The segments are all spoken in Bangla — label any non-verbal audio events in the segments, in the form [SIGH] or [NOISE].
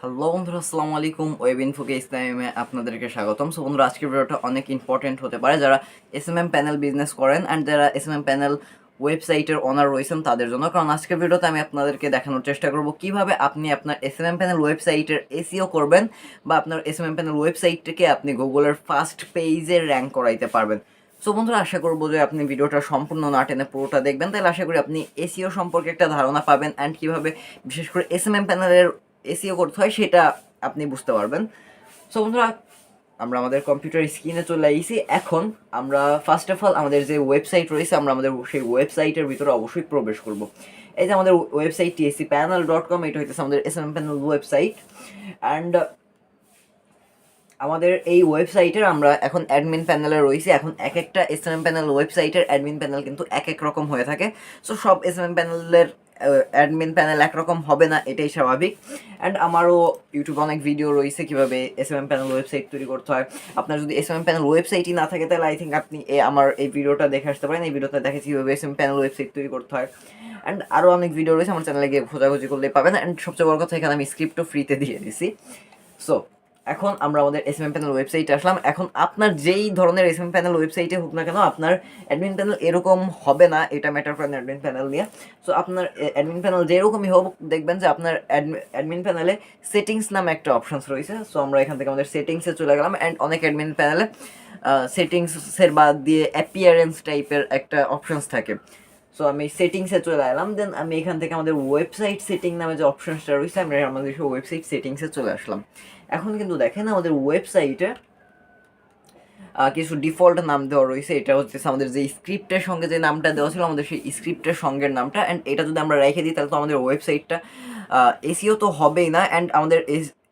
হ্যালো বন্ধুরা, আসসালামু আলাইকুম। ওয়েব ইনফোকে ইসলামে আপনাদেরকে স্বাগতম। সো বন্ধুরা, আজকের ভিডিওটা অনেক ইম্পর্টেন্ট হতে পারে। যারা S M M panel business করেন অ্যান্ড যারা এস এম এম প্যানেল ওয়েবসাইটের ওনার রয়েছেন তাদের জন্য, কারণ আজকের ভিডিওতে আমি আপনাদেরকে দেখানোর চেষ্টা করব কীভাবে আপনি আপনার এস এম এম প্যানেল ওয়েবসাইটের এসিও করবেন বা আপনার এস এম এম প্যানেল ওয়েবসাইটটিকে আপনি গুগলের ফার্স্ট পেজে র্যাঙ্ক করাইতে পারবেন। সো বন্ধুরা, আশা করব যে আপনি ভিডিওটা সম্পূর্ণ না টেনে পুরোটা দেখবেন। তাহলে আশা করি আপনি এসিও সম্পর্কে একটা ধারণা পাবেন অ্যান্ড কীভাবে বিশেষ করে এস এম এম প্যানেলের এসিও করতে হয়, সেটা আপনি বুঝতে পারবেন। সো বন্ধুরা, আমরা আমাদের কম্পিউটার স্ক্রিনে চলে আইছি। এখন আমরা ফার্স্ট অফ অল আমাদের যে ওয়েবসাইট রয়েছে, আমরা আমাদের সেই ওয়েবসাইটের ভিতরে অবশ্যই প্রবেশ করব। এই যে আমাদের website TSC panel dot com এটা হইতেছে আমাদের S M panel website and আমাদের এই ওয়েবসাইটের আমরা এখন অ্যাডমিন প্যানেলে রয়েছি। এখন এক একটা এস এম প্যানেল ওয়েবসাইটের অ্যাডমিন প্যানেল কিন্তু এক এক রকম হয়ে থাকে। সো সব এস এম প্যানেলের অ্যাডমিন প্যানেল একরকম হবে না, এটাই স্বাভাবিক। অ্যান্ড আমারও ইউটিউবে অনেক ভিডিও রয়েছে কীভাবে এস এম প্যানেল ওয়েবসাইট তৈরি করতে হয়। আপনার যদি এস এম প্যানেল ওয়েবসাইটই না থাকে, তাহলে আই থিঙ্ক আপনি এ আমার এই ভিডিওটা দেখে আসতে পারেন। এই ভিডিওটা দেখেছি কীভাবে এস এম প্যানেল ওয়েবসাইট তৈরি করতে হয়। অ্যান্ড আরও অনেক ভিডিও রয়েছে, আমার চ্যানেলে গিয়ে খোঁজাখুঁজি করলেই পাবেন। অ্যান্ড সবচেয়ে বড় কথা, এখানে আমি স্ক্রিপ্টও ফ্রিতে দিয়ে দিছি। সো এখন আমরা আমাদের এস এম প্যানেল ওয়েবসাইটে আসলাম। এখন আপনার যেই ধরনের এস এম প্যানেল ওয়েবসাইটে হোক না কেন, আপনার অ্যাডমিন প্যানেল এরকম হবে না, এটা ম্যাটার করে অ্যাডমিন প্যানেল নিয়ে। সো আপনার অ্যাডমিন প্যানেল যেরকমই হোক, দেখবেন যে আপনার অ্যাডমিন প্যানেলে সেটিংস নামে একটা অপশনস রয়েছে। সো আমরা এখান থেকে আমাদের সেটিংসে চলে গেলাম অ্যান্ড অনেক অ্যাডমিন প্যানেলে সেটিংসের বাদ দিয়ে অ্যাপিয়ারেন্স টাইপের একটা অপশনস থাকে। সো আমি সেটিংসে চলে এলাম দেন আমি এখান থেকে আমাদের ওয়েবসাইট সেটিং নামে যে অপশনসটা রয়েছে আমরা আমাদের সেই ওয়েবসাইট সেটিংসে চলে আসলাম। এখন কিন্তু দেখেন আমাদের ওয়েবসাইটে কিছু ডিফল্ট নাম দেওয়া রয়েছে। এটা হচ্ছে আমাদের যে স্ক্রিপ্টের সঙ্গে যে নামটা দেওয়া ছিল, আমাদের সেই স্ক্রিপ্টের সঙ্গের নামটা। অ্যান্ড এটা যদি আমরা রেখে দিই, তাহলে তো আমাদের ওয়েবসাইটটা এসিও তো হবেই না। অ্যান্ড আমাদের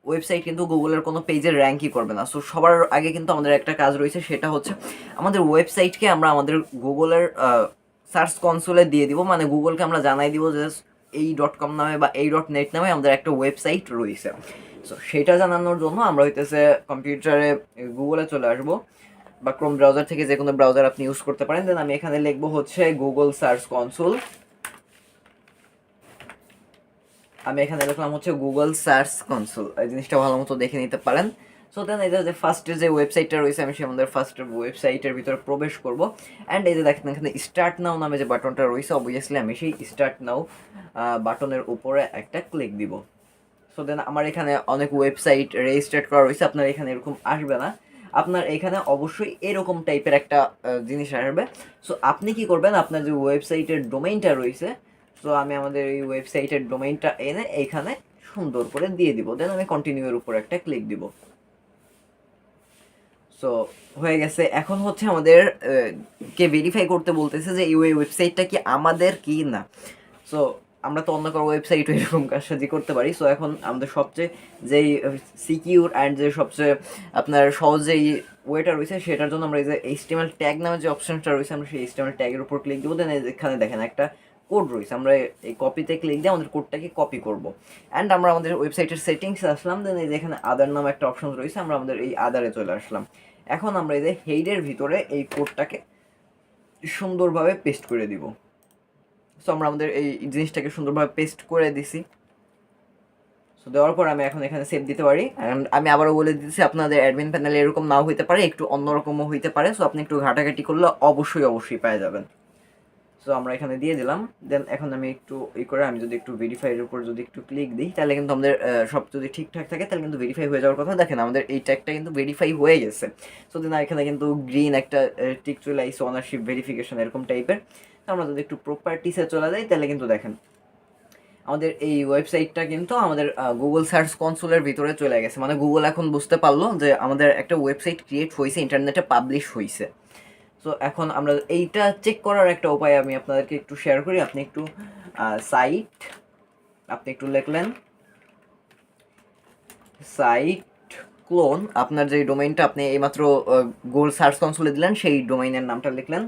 ওয়েবসাইট কিন্তু গুগলের কোনো পেজের র্যাঙ্কই করবে না। সো সবার আগে কিন্তু আমাদের একটা কাজ রয়েছে, সেটা হচ্ছে আমাদের ওয়েবসাইটকে আমরা আমাদের গুগলের সার্চ কনসোলে দিয়ে দিব মানে গুগলকে আমরা জানাই দিব যে এই ডট কম নামে বা এই ডট নেট নামে আমাদের একটা ওয়েবসাইট রয়েছে। সো সেটা জানানোর জন্য আমরা হইতেছে কম্পিউটারে গুগলে চলে আসব বা ক্রোম ব্রাউজার থেকে যে কোনো ব্রাউজার আপনি ইউজ করতে পারেন। দেন আমি এখানে লিখব হচ্ছে গুগল সার্চ কনসোল আমি এখানে লিখলাম হচ্ছে গুগল সার্চ কনসোল এই জিনিসটা ভালো মতো দেখে নিতে পারেন। সো দেন এই যে ফার্স্টে যে ওয়েবসাইটটা রয়েছে, আমি সে আমাদের ফার্স্ট ওয়েবসাইটের ভিতরে প্রবেশ করব। অ্যান্ড এই যে দেখেন, এখানে স্টার্ট নাও নামে যে বাটনটা রয়েছে অবভিয়াসলি আমি সেই স্টার্ট নাও বাটনের উপরে একটা ক্লিক দিব। সো দেন আমার এখানে অনেক ওয়েবসাইট রেজিস্টার্ড করা রয়েছে, আপনার এখানে এরকম আসবে না। আপনার এখানে অবশ্যই এরকম টাইপের একটা জিনিস আসবে। সো আপনি কি করবেন, আপনার যে ওয়েবসাইটের ডোমেইনটা রয়েছে সো আমি আমাদের এই ওয়েবসাইটের ডোমেইনটা এনে এইখানে সুন্দর করে দিয়ে দিব। দেন আমি কন্টিনিউয়ের উপর একটা ক্লিক দিব। সো হয়ে গেছে। এখন হচ্ছে আমাদের কে ভেরিফাই করতে বলতেছে যে এই ওয়েবসাইটটা কি আমাদের কি না। সো আমরা তো অন্য কোনো ওয়েবসাইটও এরকম কাজসাজি করতে পারি। সো এখন আমাদের সবচেয়ে যেই সিকিউর অ্যান্ড যে সবচেয়ে আপনার সহজেই ওয়েটা রয়েছে, সেটার জন্য আমরা এই যে এইচটিএমএল ট্যাগ নামে যে অপশনটা রয়েছে, আমরা সেই এইচটিএমএল ট্যাগের উপর ক্লিক দেবো। দেন এখানে দেখেন একটা কোড রয়েছে। আমরা এই কপিতে ক্লিক দিয়ে আমাদের কোডটাকে কপি করব। অ্যান্ড আমরা আমাদের ওয়েবসাইটের সেটিংস আসলাম দেন এই যে এখানে আদার নামে একটা অপশন রয়েছে, আমরা আমাদের এই আদারে চলে আসলাম। এখন আমরা এই যে হেডের ভিতরে এই কোডটাকে সুন্দরভাবে পেস্ট করে দিব। সো আমরা আমাদের এই জিনিসটাকে সুন্দরভাবে পেস্ট করে দিছি। সো দেওয়ার পর আমি এখন এখানে সেভ দিতে পারি। অ্যান্ড আমি আবারও বলে দিচ্ছি আপনাদের অ্যাডমিন প্যানেলে এরকম নাও হইতে পারে, একটু অন্যরকমও হইতে পারে। সো আপনি একটু ঘাটাঘাটি করলে অবশ্যই অবশ্যই পেয়ে যাবেন। সো আমরা এখানে দিয়ে দিলাম। দেন এখন আমি একটু ই করে আমি যদি একটু ভেরিফাইয়ের উপর যদি একটু ক্লিক দিই, তাহলে কিন্তু আমাদের সব যদি ঠিকঠাক থাকে, তাহলে কিন্তু ভেরিফাই হয়ে যাওয়ার কথা। দেখেন আমাদের এই ট্যাগটা কিন্তু ভেরিফাই হয়ে গেছে। সো দেন এখানে কিন্তু গ্রিন একটা টিক চলে আইসে অনারশিপ ভেরিফিকেশন এরকম টাইপের আমরা যদি একটু প্রপার্টিসে চলে যাই, তাহলে কিন্তু দেখেন, আমাদের এই ওয়েবসাইটটা কিন্তু আমাদের গুগল সার্চ কনসোলের ভিতরে চলে গেছে। মানে গুগল এখন বুঝতে পারল যে আমাদের একটা ওয়েবসাইট ক্রিয়েট হয়েছে ইন্টারনেটে পাবলিশ হয়েছে সো এখন আমরা এইটা চেক করার একটা উপায় আমি আপনাদেরকে একটু শেয়ার করি। আপনি একটু সাইট আপনি একটু লিখলেন। সাইট ক্লোন আপনার যে ডোমেইনটা আপনি এইমাত্র গুগল সার্চ কনসোলে দিলেন, সেই ডোমেইনের নামটা লিখলেন।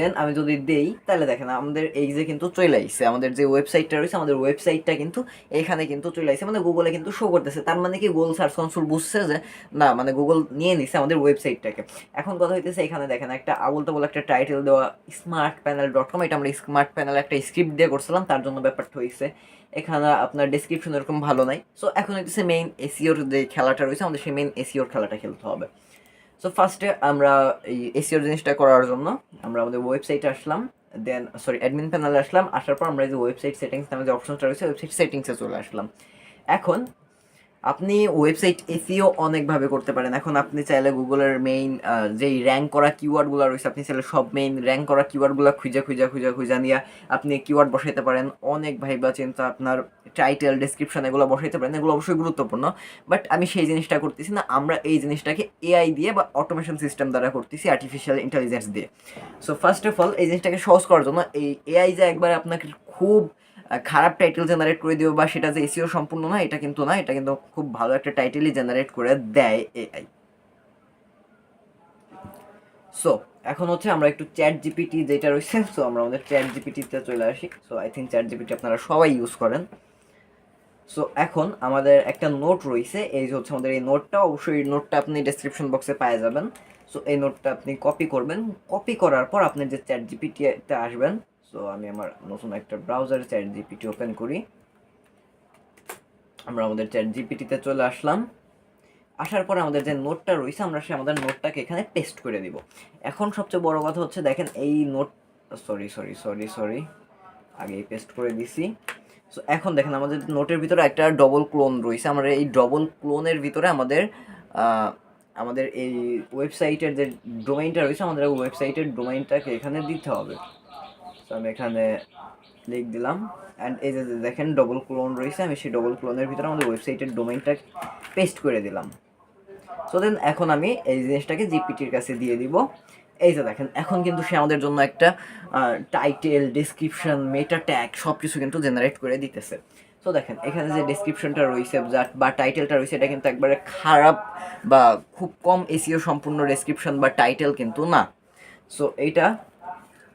দেন আমি যদি দেই, তাহলে দেখেন আমাদের এই যে কিন্তু চলে আইছে, আমাদের যে ওয়েবসাইটটা রয়েছে, আমাদের ওয়েবসাইটটা কিন্তু এখানে কিন্তু চলে আইছে মানে গুগলে কিন্তু শো করতেছে। তার মানে কি গুগল সার্চ কনসোল বুঝছে যে, না মানে গুগল নিয়ে নিছে আমাদের ওয়েবসাইটটাকে এখন কথা হইতেছে এখানে দেখেন একটা আবল তাবল একটা টাইটেল দেওয়া স্মার্ট প্যানেল ডট কম এটা আমরা স্মার্ট প্যানেল একটা স্ক্রিপ্ট দিয়ে করছিলাম, তার জন্য ব্যাপারটা হয়েছে এখানে আপনার ডেসক্রিপশন এরকম ভালো নাই। সো এখন হইতেছে মেইন এসিওর যে খেলাটা রয়েছে, আমাদের সেই মেইন এসিওর খেলাটা খেলতে হবে। সো ফার্স্টে আমরা এই এসিওর জিনিসটা করার জন্য আমরা আমাদের ওয়েবসাইটে আসলাম দেন সরি অ্যাডমিন প্যানেলে আসলাম, আসার পর আমরা যে ওয়েবসাইট সেটিংস নামে যে অপশনটা রয়েছে ওয়েবসাইট সেটিংসে চলে আসলাম। এখন আপনি ওয়েবসাইট এসিও অনেকভাবে করতে পারেন। এখন আপনি চাইলে গুগলের মেইন যেই র্যাঙ্ক করা কিওয়ার্ডগুলো রয়েছে, আপনি চাইলে সব মেইন র্যাঙ্ক করা কিওয়ার্ডগুলো খুঁজে খুঁজে খুঁজে খুঁজে নিয়ে আপনি কিওয়ার্ড বসাইতে পারেন। অনেক ভাইবা চিন্তা আপনার টাইটেল ডিসক্রিপশন এগুলো বসাইতে পারেন। এগুলো অবশ্যই গুরুত্বপূর্ণ। বাট আমি সেই জিনিসটা করতেছি না। আমরা এই জিনিসটাকে এআই দিয়ে বা অটোমেশন সিস্টেম দ্বারা করতেছি আর্টিফিশিয়াল ইন্টেলিজেন্স দিয়ে। সো ফার্স্ট অফ অল এই জিনিসটাকে সহজ করার জন্য এই এআই যে একবার আপনাকে খুব খারাপ টাইটেল জেনারেট করে দিও বা সেটা যে এসিও সম্পূর্ণ না, এটা কিন্তু না, এটা কিন্তু খুব ভালো একটা টাইটেলই জেনারেট করে দেয় এআই সো এখন হচ্ছে আমরা একটু চ্যাট জিপিটি যেটা রয়েছে [LAUGHS] সো আমরা আমাদের চ্যাট জিপিটিতে চলে আসি। So I think chat GPT আপনারা সবাই ইউজ করেন। সো এখন আমাদের একটা নোট রয়েছে, এই যে হচ্ছে আমাদের এই নোটটা অবশ্যই নোটটা আপনি ডেসক্রিপশন বক্সে পেয়ে যাবেন। সো এই নোটটা আপনি কপি করবেন। কপি করার পর আপনি যে চ্যাট জিপিটিতে আসবেন সো আমি আমার নতুন একটা ব্রাউজারে চ্যাট জিপিটি ওপেন করি। আমরা আমাদের চ্যাট জিপিটিতে চলে আসলাম। আসার পরে আমাদের যে নোটটা রয়েছে, আমরা সে আমাদের নোটটাকে এখানে পেস্ট করে দিব। এখন সবচেয়ে বড় কথা হচ্ছে, দেখেন এই note sorry sorry sorry sorry আগেই পেস্ট করে দিছি। সো এখন দেখেন আমাদের নোটের ভিতরে একটা ডবল ক্লোন রয়েছে। আমরা এই ডবল ক্লোনের ভিতরে আমাদের আমাদের এই ওয়েবসাইটের যে ডোমাইনটা রয়েছে, আমাদের ওয়েবসাইটের ডোমাইনটাকে এখানে দিতে হবে। তো আমি এখানে লিখ দিলাম অ্যান্ড এই যে দেখেন ডবল ক্লোন রয়েছে, আমি সেই ডবল ক্লোনের ভিতরে আমাদের ওয়েবসাইটের ডোমাইনটা পেস্ট করে দিলাম। সো দেন এখন আমি এই জিনিসটাকে জিপিটির কাছে দিয়ে দিব। এই যে দেখেন, এখন কিন্তু সে আমাদের জন্য একটা টাইটেল ডিসক্রিপশন মেটা ট্যাগ সব কিছু কিন্তু জেনারেট করে দিতেছে। সো দেখেন, এখানে যে ডিসক্রিপশনটা রয়েছে বা টাইটেলটা রয়েছে, এটা কিন্তু একবারে খারাপ বা খুব কম এসিও সম্পূর্ণ ডেসক্রিপশন বা টাইটেল কিন্তু না। সো এইটা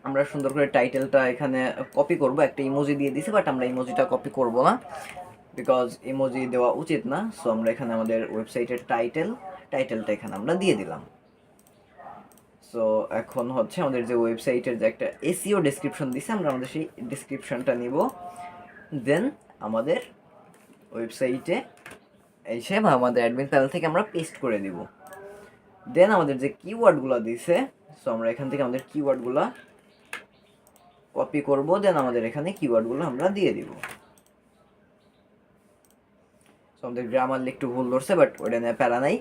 আমরা সুন্দর করে টাইটেলটা এখানে কপি করব, একটা ইমোজি দিয়ে দিছি বাট আমরা ইমোজিটা কপি করব না বিকজ ইমোজি দেওয়া উচিত না সো আমরা এখানে আমাদের ওয়েবসাইটের টাইটেল টাইটেলটা এখানে আমরা দিয়ে দিলাম। সো এখন হচ্ছে আমাদের যে ওয়েবসাইটের যে একটা এসিও ডেসক্রিপশন দিছে, আমরা আমাদের সেই ডেসক্রিপশনটা নিব। দেন আমাদের ওয়েবসাইটে এসে বা আমাদের অ্যাডমিন প্যানেল থেকে আমরা পেস্ট করে দিব দেন আমাদের যে কিওয়ার্ডগুলো দিছে সো আমরা এখান থেকে আমাদের কিওয়ার্ডগুলো কপি করব দেন আমাদের এখানে কিওয়ার্ডগুলো আমরা দিয়ে দিব। আমাদের গ্রামার একটু ভুল ধরছে বাট ওটা নিয়ে প্যারা নাই।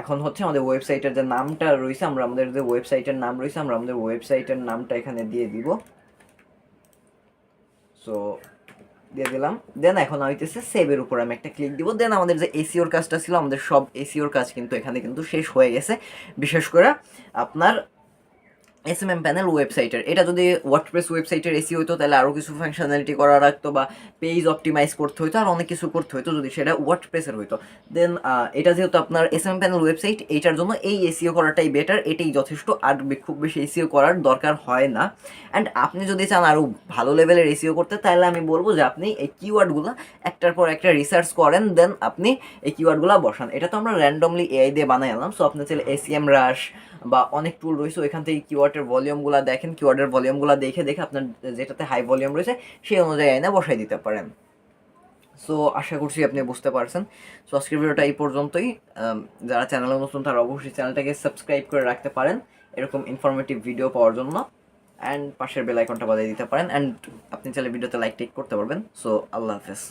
এখন হচ্ছে আমাদের ওয়েবসাইটের যে নামটা রয়েছে, আমরা আমাদের যে ওয়েবসাইটের নাম রয়েছে, আমরা আমাদের ওয়েবসাইটের নামটা এখানে দিয়ে দিব। সো দিয়ে দিলাম। দেন এখন হইতেছে সেভের উপর আমি একটা ক্লিক দিব। দেন আমাদের যে এসিওর কাজটা ছিল, আমাদের সব এসিওর কাজ কিন্তু এখানে কিন্তু শেষ হয়ে গেছে। বিশেষ করে আপনার এস এম এম প্যানেল ওয়েবসাইটের এটা যদি ওয়ার্ডপ্রেস ওয়েবসাইটের এসি হইতো, তাহলে আরও কিছু ফাংশনালিটি করা রাখতো বা পেজ অপটিমাইজ করতে হইতো, আর অনেক কিছু করতে হইতো যদি সেটা ওয়ার্ডপ্রেসের হইতো। দেন এটা যেহেতু আপনার এস এম প্যানেল ওয়েবসাইট এইটার জন্য এই এসিও করাটাই বেটার এটাই যথেষ্ট, আর খুব বেশি এসিও করার দরকার হয় না। অ্যান্ড আপনি যদি চান আরও ভালো লেভেলের এসিও করতে, তাহলে আমি বলব যে আপনি এই কিওয়ার্ডগুলো একটার পর একটা রিসার্চ করেন দেন আপনি এই কিওয়ার্ডগুলো বসান। এটা তো আমরা র্যান্ডমলি এআই দিয়ে বানাই আনলাম সো আপনি চাইলে এসিএম রাশ বা অনেক টুল রয়েছে, ওইখান থেকে কিওয়ার্ডের ভলিউমগুলো দেখেন কিওয়ার্ডের ভলিউমগুলো দেখে দেখে আপনার যেটাতে হাই ভলিউম রয়েছে, সেই অনুযায়ী এনে বসাই দিতে পারেন। সো আশা করছি আপনি বুঝতে পারছেন। সো আজকের ভিডিওটা এই পর্যন্তই। যারা চ্যানেলে নতুন, তারা অবশ্যই চ্যানেলটাকে সাবস্ক্রাইব করে রাখতে পারেন, এরকম ইনফরমেটিভ ভিডিও পাওয়ার জন্য। অ্যান্ড পাশের বেল আইকনটা বাজিয়ে দিতে পারেন। অ্যান্ড আপনি চাইলে ভিডিওতে লাইক টেক করতে পারবেন। সো আল্লাহ হাফেজ।